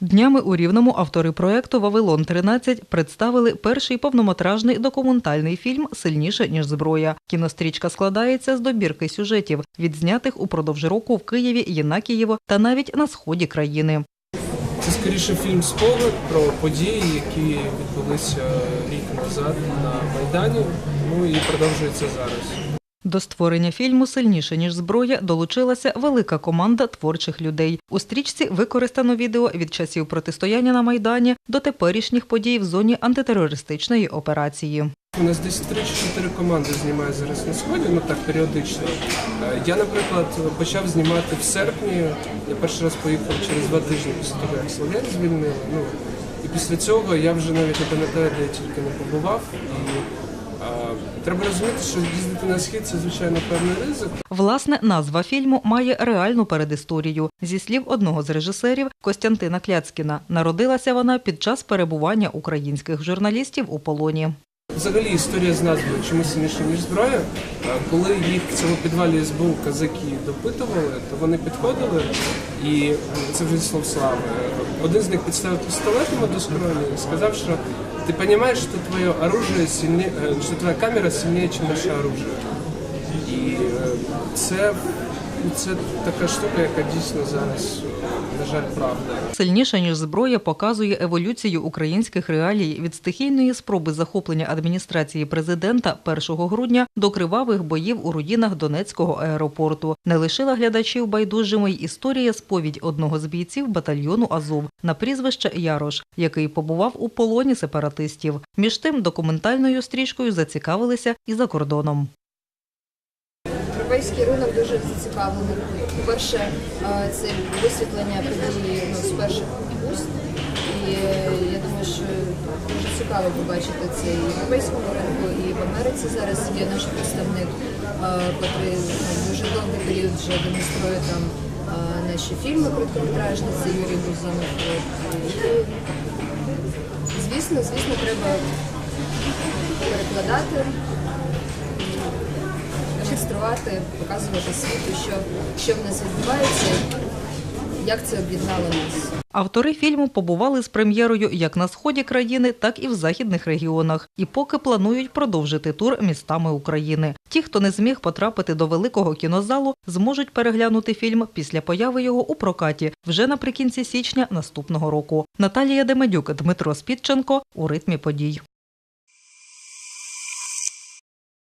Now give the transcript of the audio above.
Днями у Рівному автори проекту Вавилон 13 представили перший повнометражний документальний фільм Сильніше ніж зброя. Кінострічка складається з добірки сюжетів, відзнятих упродовж року в Києві, Єнакієво та навіть на сході країни. Це скоріше фільм спогад про події, які відбулися рік назад на Майдані. Ну і продовжується зараз. До створення фільму Сильніше ніж зброя долучилася велика команда творчих людей. У стрічці використано відео від часів протистояння на майдані до теперішніх подій в зоні антитерористичної операції. У нас десь 3 чи 4 команди знімає зараз на сході, ну так періодично. Е, Я, наприклад, почав знімати в серпні. Я перший раз поїхав через два тижні після того, як Слов'ян звільнили. Ну і після цього я вже навіть не пам'ятаю, тільки не побував. І треба розуміти, що їздити на схід це звичайно певний ризик. Власне, назва фільму має реальну передісторію. Зі слів одного з режисерів Костянтина Кляцкіна, народилася вона під час перебування українських журналістів у полоні. Взагалі історія з назвою чому сильніше ніж зброя. Коли їх в цьому підвалі СБУ казаки допитували, то вони підходили, і е, це вже слов слави. Один з них підставив пістолет йому до скроні і сказав, що ти розумієш, що твоє оружие сильне, е, що твоя камера сильніше, ніж наше оружие. І е, це, це така штука, яка дійсно зараз, на жаль, правда. Сильніше ніж зброя показує еволюцію українських реалій від стихійної спроби захоплення адміністрації президента 1 грудня до кривавих боїв у руїнах Донецького аеропорту. Не лишила глядачів байдужими й історія сповідь одного з бійців батальйону Азов на прізвище Ярош, який побував у полоні сепаратистів. Між тим документальною стрічкою зацікавилися і за кордоном. Європейський ринок дуже зацікавлений. По-перше, е, це висвітлення події ну, з перших уст. І е, я думаю, що дуже цікаво побачити це і в європейському ринку, і в Америці зараз є наш представник, е, який ну, дуже довгий період вже демонструє там е, наші фільми короткометражні, це Юрій Бузанов. Звісно, звісно, треба перекладати демонструвати, показувати світу, що, що в нас відбувається, як це об'єднало нас. Автори фільму побували з прем'єрою як на сході країни, так і в західних регіонах. І поки планують продовжити тур містами України. Ті, хто не зміг потрапити до великого кінозалу, зможуть переглянути фільм після появи його у прокаті вже наприкінці січня наступного року. Наталія Демедюк, Дмитро Спідченко у ритмі подій.